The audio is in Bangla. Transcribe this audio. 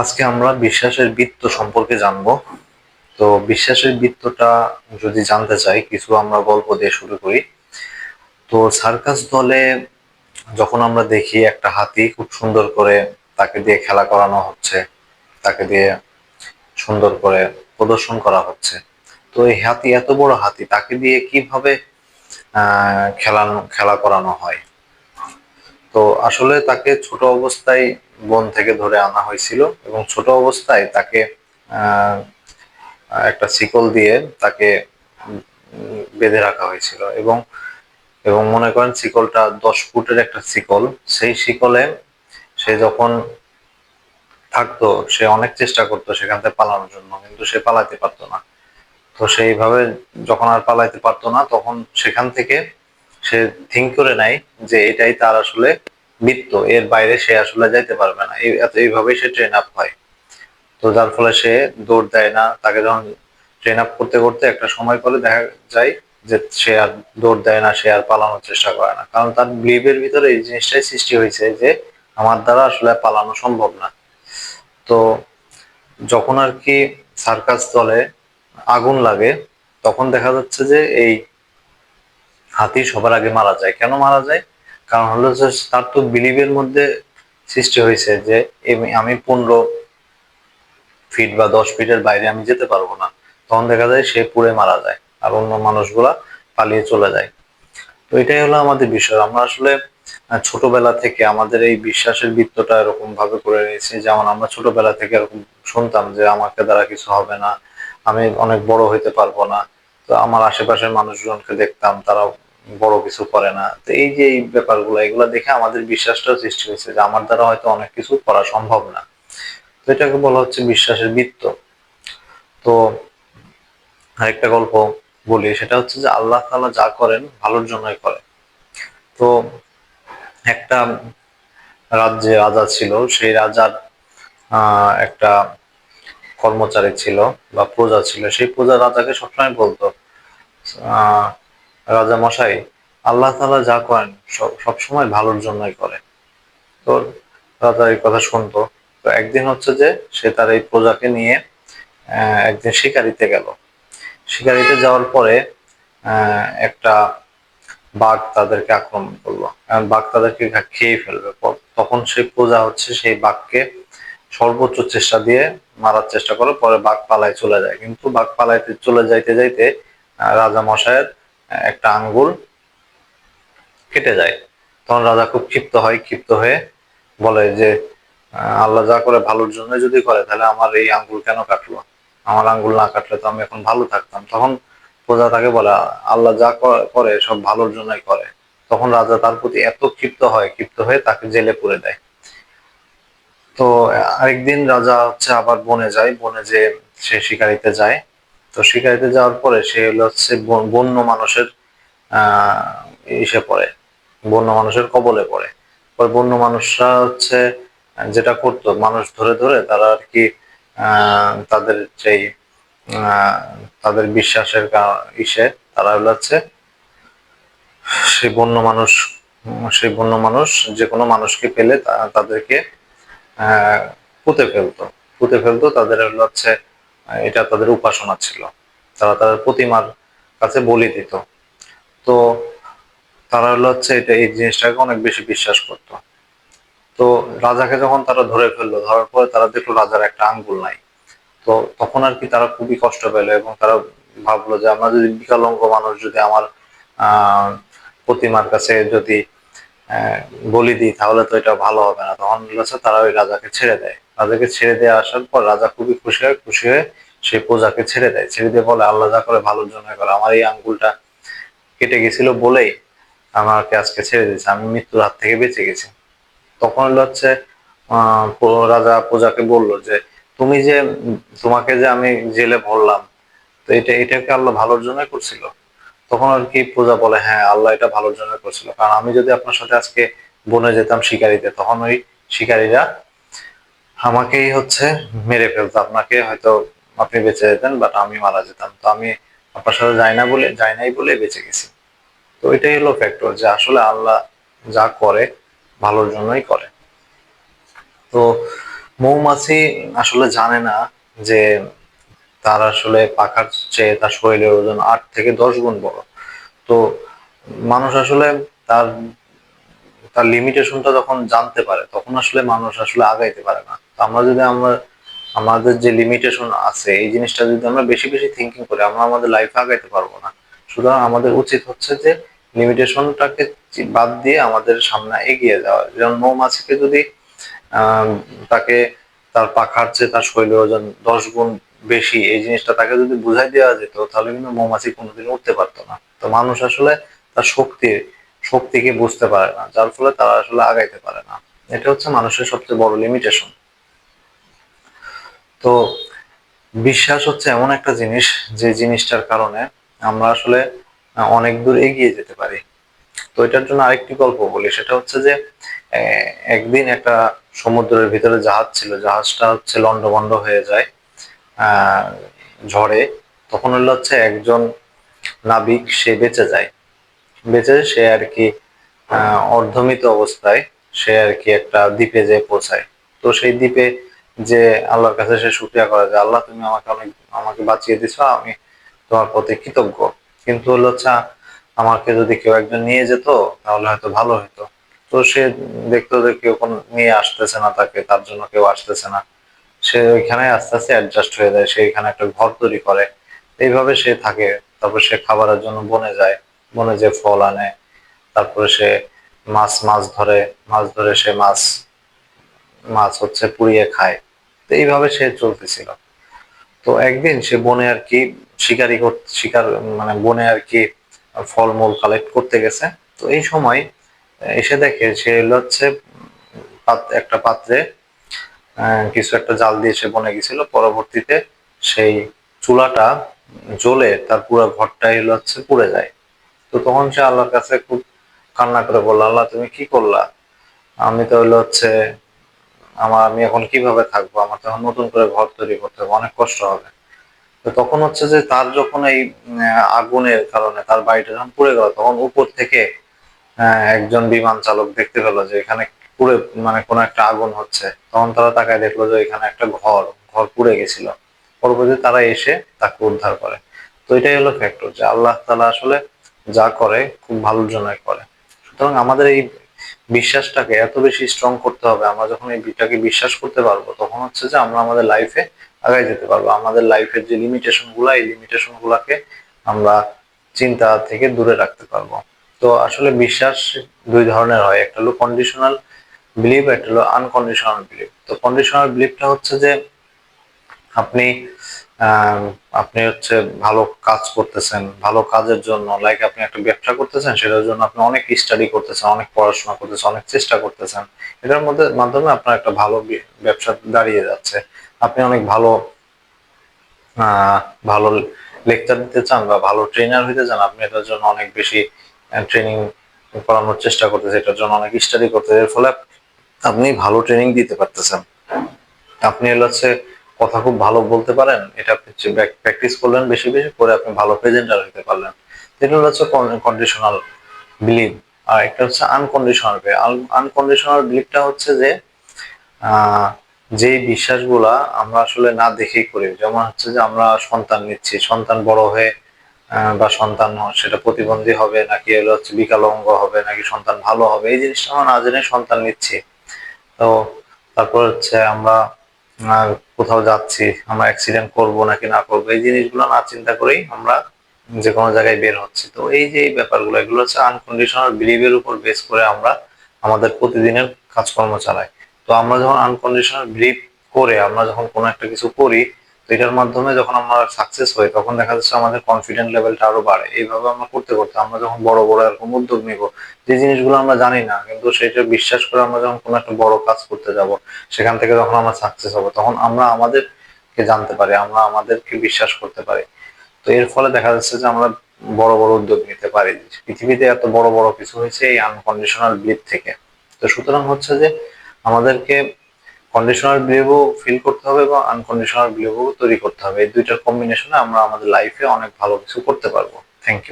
আজকে আমরা বিশ্বাসের বৃত্ত সম্পর্কে জানব। তো বিশ্বাসের বৃত্তটা যদি জানতে চাই, কিছু আমরা গল্প দিয়ে শুরু করি। তো সার্কাস দলে যখন আমরা দেখি একটা হাতি খুব সুন্দর করে তাকে দিয়ে খেলা করানো হচ্ছে, তাকে দিয়ে সুন্দর করে প্রদর্শন করা হচ্ছে, তো এই হাতি এত বড় হাতি, তাকে দিয়ে কীভাবে খেলানো, খেলা করানো হয়? তো আসলে তাকে ছোট অবস্থায় বন থেকে ধরে আনা হয়েছিল এবং ছোট অবস্থায় তাকে একটা শিকল দিয়ে তাকে বেঁধে রাখা হয়েছিল এবং এবং মনে করেন শিকলটা দশ ফুটের একটা শিকল। সেই শিকলে সে যখন থাকতো, সে অনেক চেষ্টা করতো সেখান থেকে পালানোর জন্য, কিন্তু সে পালাতে পারতো না। তো সেইভাবে যখন আর পালাইতে পারতো না, তখন সেখান থেকে সে থিঙ্ক করে নেয় যে এটাই তার আসলে বৃত্ত এর বাইরে সে আসলে যাইতে পারবে না। এই এত- এইভাবেই সে ট্রেন আপ হয়। তো যার ফলে সে দৌড় দেয় না। তাকে যখন ট্রেন আপ করতে করতে একটা সময় পরে দেখা যায় যে সে আর দৌড় দেয় না, সে আর পালানোর চেষ্টা করে না। কারণ তার বিলিভের ভিতরে এই জিনিসটাই সৃষ্টি হয়েছে যে আমার দ্বারা আসলে পালানো সম্ভব না। তো যখন আর কি সার্কাস দলে আগুন লাগে, তখন দেখা যাচ্ছে যে এই হাতি সবার আগে মারা যায়। কেন মারা যায়? কারণ হলো যে তার তো বিলিভের মধ্যে সৃষ্টি হয়েছে যে আমি পনেরো ফিট বা দশ ফিটের বাইরে আমি যেতে পারব না। তখন দেখা যায় সে পুড়ে মারা যায় আর অন্য মানুষগুলা পালিয়ে চলে যায়। তো এটাই হলো আমাদের বিষয়। আমরা আসলে ছোটবেলা থেকে আমাদের এই বিশ্বাসের বৃত্তটা এরকম ভাবে করে নিয়েছি। যেমন আমরা ছোটবেলা থেকে এরকম শুনতাম যে আমাকে দ্বারা কিছু হবে না, আমি অনেক বড় হইতে পারব না। তো আমার আশেপাশের মানুষজনকে দেখতাম তারা বড় কিছু করে না। তো এই যে এই ব্যাপারগুলো, এগুলো দেখে আমাদের বিশ্বাসটাও সৃষ্টি হয়েছে যে আমার দ্বারা হয়তো অনেক কিছু করা সম্ভব না। তো এটাকে বলা হচ্ছে বিশ্বাসের বৃত্ত। তো আরেকটা গল্প বলি, সেটা হচ্ছে যে আল্লাহ তাআলা যা করেন ভালোর জন্যই করে। তো একটা রাজ্যে রাজা ছিল, সেই রাজার একটা কর্মচারী ছিল বা প্রজা ছিল। সেই প্রজা রাজাকে সবসময় বলতো রাজা মশাই আল্লাহ তাআলা যা করেন সব- সবসময় ভালোর জন্যই করে তো রাজা এই কথা শুনতো তো একদিন হচ্ছে যে সে তার এই প্রজাকে নিয়ে একদিন শিকারিতে গেল। শিকারিতে যাওয়ার পরে একটা বাঘ তাদেরকে আক্রমণ করল। বাঘ তাদেরকে খেয়ে ফেলবে। তখন সেই প্রজা হচ্ছে সেই বাঘকে সর্বোচ্চ চেষ্টা দিয়ে মারার চেষ্টা করে পরে বাঘ পালায় চলে যায়। কিন্তু বাঘ পালাইতে চলে যাইতে যাইতে রাজা মশাইয়ের আহ, একটা আঙ্গুল কেটে যায়। তখন রাজা খুব ক্ষিপ্ত হয়, ক্ষিপ্ত হয়ে বলে যে আল্লাহ যা করে ভালোর জন্য যদি করে, তাহলে আমার এই আঙ্গুল কেন কাটলো? আমার আঙ্গুল না কাটলে তো আমি এখন ভালো থাকতাম। তখন প্রজা তাকে বলে, আল্লাহ যা করে সব ভালোর জন্যই করে। তখন রাজা তার প্রতি এত ক্ষিপ্ত হয়, ক্ষিপ্ত হয়ে তাকে জেলে পুরে দেয়। তো আরেকদিন রাজা হচ্ছে আবার বনে যায়, বনে যে সে শিকারিতে যায়। তো শিকারিতে যাওয়ার পরে সে হলো হচ্ছে বন- বন্য মানুষের ইসে পড়ে, বন্য মানুষের কবলে পড়ে। পরে বন্য মানুষরা হচ্ছে, যেটা করতো, মানুষ ধরে ধরে তারা আর কি তাদের সেই তাদের বিশ্বাসের ইসে, তারা হলো হচ্ছে, সেই বন্য মানুষ, সেই বন্য মানুষ যে কোনো মানুষকে পেলে তাদেরকে পুঁতে ফেলতো। পুঁতে ফেলতো, তাদের হলো হচ্ছে এটা তাদের উপাসনা ছিল। তারা তাদের প্রতিমার কাছে বলি দিত। তো তারা হলো হচ্ছে এটা, এই জিনিসটাকে অনেক বেশি বিশ্বাস করতো। তো রাজাকে যখন তারা ধরে ফেলল, ধরার পরে তারা দেখল রাজার একটা আঙ্গুল নাই। তো তখন আর কি তারা খুবই কষ্ট পেল এবং তারা ভাবলো যে, আমরা যদি বিকলাঙ্গ মানুষ যদি আমার প্রতিমার কাছে যদি বলি দিই, তাহলে তো এটা ভালো হবে না। তখন তারা ওই রাজাকে ছেড়ে দেয়। রাজাকে ছেড়ে দিয়ে আসার পর রাজা খুবই খুশি হয়, খুশি হয়ে সেই প্রজাকে ছেড়ে দেয়। ছেড়ে দিয়ে বলে, আল্লাহ যা করে ভালোর জন্য করে। আমার এই আঙ্গুলটা কেটে গেছিল বলেই আমাকে আজকে ছেড়ে দিয়েছে। আমি মৃত্যুর হাত থেকে বেঁচে গেছি। তখন হলো হচ্ছে রাজা প্রজাকে বলল যে, তুমি যে, তোমাকে যে আমি জেলে ভরলাম, তো এটা এটাকে আল্লাহ ভালোর জন্য করছিল? তখন আর কি প্রজা বলে হ্যাঁ আল্লাহ এটা ভালোর জন্য করছিল। কারণ আমি যদি আপনার সাথে আজকে বনে যেতাম শিকারিতে, তখন ওই শিকারীরা আমাকেই হচ্ছে মেরে ফেলতো। আপনাকে হয়তো আপনি বেঁচে যেতেন বাট আমি মারা যেতাম। তো আমি আপনার সাথে যাই না বলে, যাই নাই বলে বেঁচে গেছি। তো এটাই হলো ফ্যাক্টর যে আসলে আল্লাহ যা করে, ভালোর জন্যই করে। তো মৌমাছি আসলে জানে না যে তার আসলে পাখার চেয়ে তার শরীরের ওজন আট থেকে দশ গুণ বড়। তো মানুষ আসলে তার তার লিমিটেশনটা যখন জানতে পারে, তখন আসলে মানুষ আসলে আগাইতে পারে না। আমরা যদি আমরা, আমাদের যে লিমিটেশন আছে, এই জিনিসটা যদি আমরা বেশি বেশি থিঙ্কিং করি, আমরা আমাদের লাইফে আগাইতে পারব না। সুতরাং আমাদের উচিত হচ্ছে যে লিমিটেশনটাকে বাদ দিয়ে আমাদের সামনে এগিয়ে যাওয়া। যেমন মৌমাছিকে যদি তাকে তার পাখার চেয়ে তার শরীরের ওজন দশ গুণ বেশি, এই জিনিসটা তাকে যদি বুঝাই দেওয়া যেত, তাহলে কিন্তু মৌমাছি কোনোদিন উঠতে পারতো না। তো মানুষ আসলে তার শক্তি, শক্তিকে বুঝতে পারে না, যার ফলে তারা আসলে আগাইতে পারে না। এটা হচ্ছে মানুষের সবচেয়ে বড় লিমিটেশন তো বিশ্বাস হচ্ছে এমন একটা জিনিস যে জিনিসটার কারণে আমরা আসলে অনেক দূর এগিয়ে যেতে পারি। তো এটার জন্য আরেকটি গল্প বলি, সেটা হচ্ছে যে একদিন একটা সমুদ্রের ভিতরে জাহাজ ছিল, জাহাজটা হচ্ছে লন্ডভন্ড হয়ে যায় ঝড়ে। তখন হলো হচ্ছে একজন নাবিক, সে বেঁচে যায়। বেঁচে সে আর কি অর্ধমিত অবস্থায় সে আর কি একটা দ্বীপে যেয়ে পৌঁছায়। তো সেই দ্বীপে যে আল্লাহর কাছে সে সুক্রিয়া করে যে, আল্লাহ, তুমি আমাকে অনেক, আমাকে বাঁচিয়ে দিছো, আমি তোমার প্রতি কৃতজ্ঞ। কিন্তু হলো হচ্ছে, আমাকে যদি কেউ একজন নিয়ে যেত, তাহলে হয়তো ভালো হতো তো সে দেখতো যে কেউ কোন নিয়ে আসতেছে না তাকে, তার জন্য কেউ আসতেছে না। সে ওইখানে আস্তে আস্তে অ্যাডজাস্ট হয়ে যায়, সে এখানে একটা ঘর তৈরি করে। এইভাবে সে থাকে, তারপর সে খাবারের জন্য বনে যায়। বনে যে ফল আনে, তারপরে সে মাছ মাছ ধরে মাছ ধরে সে মাছ মাছ হচ্ছে পুড়িয়ে খায়। তো এইভাবে সে চলতেছিল। তো একদিন সে বনে আর কি শিকারি শিকার মানে বনে আর কি ফলমূল কালেক্ট করতে গেছে। তো এই সময় এসে দেখে সে হচ্ছে একটা পাত্রে কিছু একটা জাল দিয়ে সে বনে গেছিল। পরবর্তীতে সেই চুলাটা জ্বলে তার পুরো ঘরটাই হলো হচ্ছে পুড়ে যায়। তো তখন সে আল্লাহর কাছে খুব কান্না করে বলল, আল্লাহ, তুমি কি করলা? আমি তো হলো হচ্ছে আমার, আমি এখন কীভাবে থাকব? আমার তখন নতুন করে ঘর তৈরি করতে হবে, অনেক কষ্ট হবে। তো তখন হচ্ছে যে তার যখন এই আগুনের কারণে তার বাড়িটা যখন পুড়ে গেল, তখন উপর থেকে একজন বিমান চালক দেখতে পেল যে এখানে পুড়ে মানে কোনো একটা আগুন হচ্ছে। তখন তারা তাকায় দেখল যে এখানে একটা ঘর ঘর পুড়ে গেছিল। পরবর্তীতে তারা এসে তাকে উদ্ধার করে। তো এটাই হলো ফ্যাক্টর যে আল্লাহ তালা আসলে যা করে, খুব ভালোর জন্যই করে। সুতরাং আমাদের এই বিশ্বাসটাকে এত বেশি স্ট্রং করতে হবে, আমরা যখন এই বিটাকে বিশ্বাস করতে পারব, তখন হচ্ছে যে আমরা আমাদের লাইফে আগাই যেতে পারব। আমাদের লাইফের যে লিমিটেশনগুলা, এই লিমিটেশন গুলাকে আমরা চিন্তা থেকে দূরে রাখতে পারব। তো আসলে বিশ্বাস দুই ধরনের হয়, একটা হলো কন্ডিশনাল বিলিভ একটা হলো আনকন্ডিশনাল বিলিভ তো কন্ডিশনাল বিলিভটা হচ্ছে যে আপনি আপনি হচ্ছে ভালো কাজ করতেছেন, ভালো কাজের জন্য লাইক আপনি একটা ব্যবসা করতেছেন, সেটার জন্য আপনি অনেক স্টাডি করতেছেন, অনেক পড়াশোনা করতেছেন, অনেক চেষ্টা করতেছেন। এটার মধ্যে, মাধ্যমে আপনার একটা ভালো ব্যবসা দাঁড়িয়ে যাচ্ছে। আপনি অনেক ভালো ভালো লেকচার দিতে চান বা ভালো ট্রেনার হইতে চান, আপনি এটার জন্য অনেক বেশি ট্রেনিং করানোর চেষ্টা করতেছেন, এটার জন্য অনেক স্টাডি করতেছেন। এর ফলে আপনি ভালো ট্রেনিং দিতে পারতেছেন। আপনি হচ্ছে কথা খুব ভালো বলতে পারেন, এটা আপনি প্র্যাকটিস করলেন বেশি বেশি করে আপনি ভালো প্রেজেন্টার হতে পারলেন। এটা হচ্ছে কন্ডিশনাল বিলিভ আর একটা হচ্ছে আনকন্ডিশনাল আনকন্ডিশনাল বিলিভটা হচ্ছে যে যে বিশ্বাসগুলা আমরা আসলে না দেখেই করি। যেমন হচ্ছে যে আমরা সন্তান নিচ্ছি, সন্তান বড় হয়ে বা সন্তান সেটা প্রতিবন্ধী হবে, নাকি এলো হচ্ছে বিকলাঙ্গ হবে, নাকি সন্তান ভালো হবে, এই জিনিসটা আমরা না জেনে সন্তান নিচ্ছি। তো তারপর হচ্ছে আমরা কোথাও যাচ্ছি, আমরা অ্যাক্সিডেন্ট করব নাকি না করব, এই জিনিসগুলো না চিন্তা করেই আমরা যে কোনো জায়গায় বের হচ্ছি। তো এই যে ব্যাপারগুলো, এগুলো হচ্ছে আনকন্ডিশনাল বিলিভের উপর বেস করে আমরা আমাদের প্রতিদিনের কাজকর্ম চালাই। তো আমরা যখন আনকন্ডিশনাল বিলিভ করে, আমরা যখন কোনো একটা কিছু করি তো এটার মাধ্যমে যখন আমরা সাকসেস হই, তখন দেখা যাচ্ছে আমাদের কনফিডেন্ট লেভেলটা আরও বাড়ে। এইভাবে আমরা করতে করতে আমরা যখন বড় বড় এরকম উদ্যোগ নিব, যে জিনিসগুলো আমরা জানি না, কিন্তু সেটা বিশ্বাস করে আমরা যখন কোনো একটা বড় কাজ করতে যাব, সেখান থেকে যখন আমরা সাকসেস হব, তখন আমরা আমাদেরকে জানতে পারি, আমরা আমাদেরকে বিশ্বাস করতে পারি। তো এর ফলে দেখা যাচ্ছে যে আমরা বড় বড় উদ্যোগ নিতে পারি। পৃথিবীতে এত বড় বড় কিছু হয়েছে এই আনকন্ডিশনাল বিলিভ থেকে। তো সুতরাং হচ্ছে যে আমাদেরকে কন্ডিশনাল বিলিভও ফিল করতে হবে এবং আনকন্ডিশনার বিহেভও তৈরি করতে হবে। এই দুইটার কম্বিনেশনে আমরা আমাদের লাইফে অনেক ভালো কিছু করতে পারব। Thank you